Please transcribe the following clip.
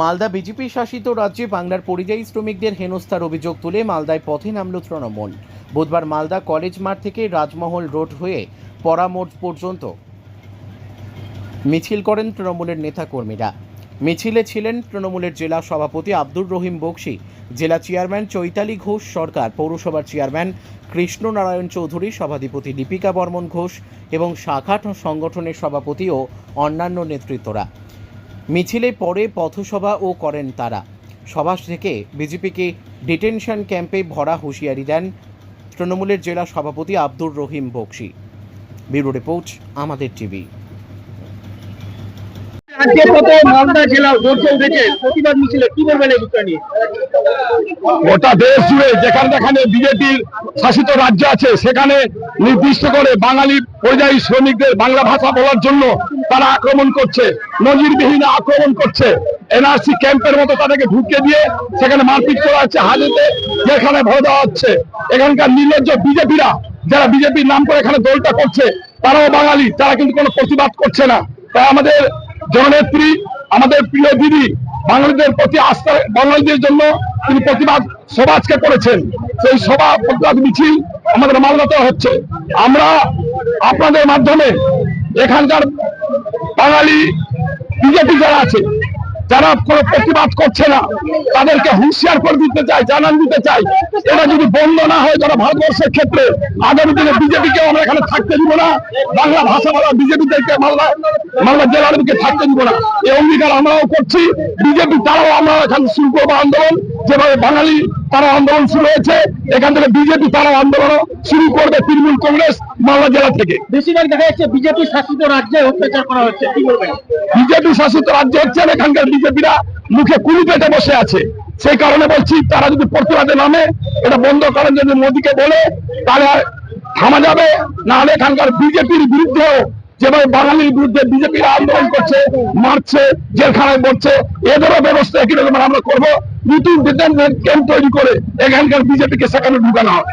Malda BJP শাসিত রাজ্যে বাংলার পরিযায়ী শ্রমিকদের হেনস্থার অভিযোগ তুলে মালদায় পথে নামল তৃণমূল। বুধবার মালদা কলেজ মাঠ থেকে রাজমহল রোড হয়ে পরামোড় পর্যন্ত মিছিল করেন তৃণমূলের নেতাকর্মীরা। মিছিলে ছিলেন তৃণমূলের জেলা সভাপতি আব্দুর রহিম বক্সি, জেলা চেয়ারম্যান চৈতালি ঘোষ সরকার, পৌরসভার চেয়ারম্যান কৃষ্ণনারায়ণ চৌধুরী, সভাধিপতি দীপিকা বর্মন ঘোষ এবং শাখা সংগঠনের সভাপতি ও অন্যান্য নেতৃত্বরা। মিছিলে পরে পথসভা ও করেন তারা। সভা থেকে বিজেপিকে ডিটেনশন ক্যাম্পে ভরা হুঁশিয়ারি দেন তৃণমূলের জেলা সভাপতি আব্দুর রহিম বক্সি। ব্যুরো রিপোর্ট, আমাদের টিভি। আজকে কত মালদা জেলা গর্জে উঠেছে। প্রতিবাদ মিছিলে কি বলবেন এই বিষয় নিয়ে? গোটা দেশ জুড়ে যেখানে যেখানে বিজেপির শাসিত রাজ্য আছে, সেখানে নির্দিষ্ট করে বাঙালি পরিযায়ী শ্রমিকদের বাংলা ভাষা বলার জন্য তারা আক্রমণ করছে, নজিরবিহীন আক্রমণ করছে। এনআরসি ক্যাম্পের মতো তাদেরকে ঢুকে দিয়ে সেখানে মারপিট করা হচ্ছে, হাজতে যেখানে ভরে দেওয়া হচ্ছে। এখানকার নির্লজ্জ বিজেপিরা, যারা বিজেপির নাম করে এখানে দলটা করছে, তারাও বাঙালি, তারা কিন্তু কোনো প্রতিবাদ করছে না। তাই আমাদের জননেত্রী, আমাদের প্রিয় দিদি, বাঙালিদের প্রতি আস্থা, বাঙালিদের জন্য তিনি প্রতিবাদ সভা আজকে করেছেন। সেই সভা প্রতিবাদ মিছিল আমাদের মালদাতে হচ্ছে। আমরা আপনাদের মাধ্যমে এখানকার বাঙালি বিজেপি যারা আছে যারা কোনো প্রতিবাদ করছে না, তাদেরকে হুঁশিয়ার করে দিতে চাই, জানান দিতে চাই। এটা যদি বন্ধ না হয় তারা ভারতবর্ষের ক্ষেত্রে, আগামী দিনে বিজেপিকে আমরা এখানে থাকতে দিব না। বাংলা ভাষা বলা বিজেপিদেরকে মালদা মালদা জেলার দিকে থাকতে দিব না। এই অঙ্গীকার আমরাও করছি। বিজেপি তারাও আমরা এখানে শুরু বা আন্দোলন যেভাবে বাঙালি তারা আন্দোলন শুরু হয়েছে এখান থেকে বিজেপি তারাও আন্দোলন শুরু করবে তৃণমূল কংগ্রেস মালদা জেলা থেকে। বেশিরভাগ দেখা যাচ্ছে বিজেপি শাসিত রাজ্যে অত্যাচার করা হচ্ছে। বিজেপি শাসিত রাজ্য হচ্ছে এখানকার বিজেপিরা মুখে কুলি পেটে বসে আছে। সেই কারণে বলছি তারা যদি প্রতিবাদে নামে এটা বন্ধ করেন যদি মোদীকে বলে তাহলে থামা যাবে। নাহলে এখানকার বিজেপির বিরুদ্ধেও যেভাবে বাঙালির বিরুদ্ধে বিজেপিরা আন্দোলন করছে মারছে জেলখানায় পড়ছে এদেরও ব্যবস্থা একই রকম আমরা করব। নতুন বেতন ক্যাম্প তৈরি করে এখানকার বিজেপিকে সেখানে ঢুকানো হবে।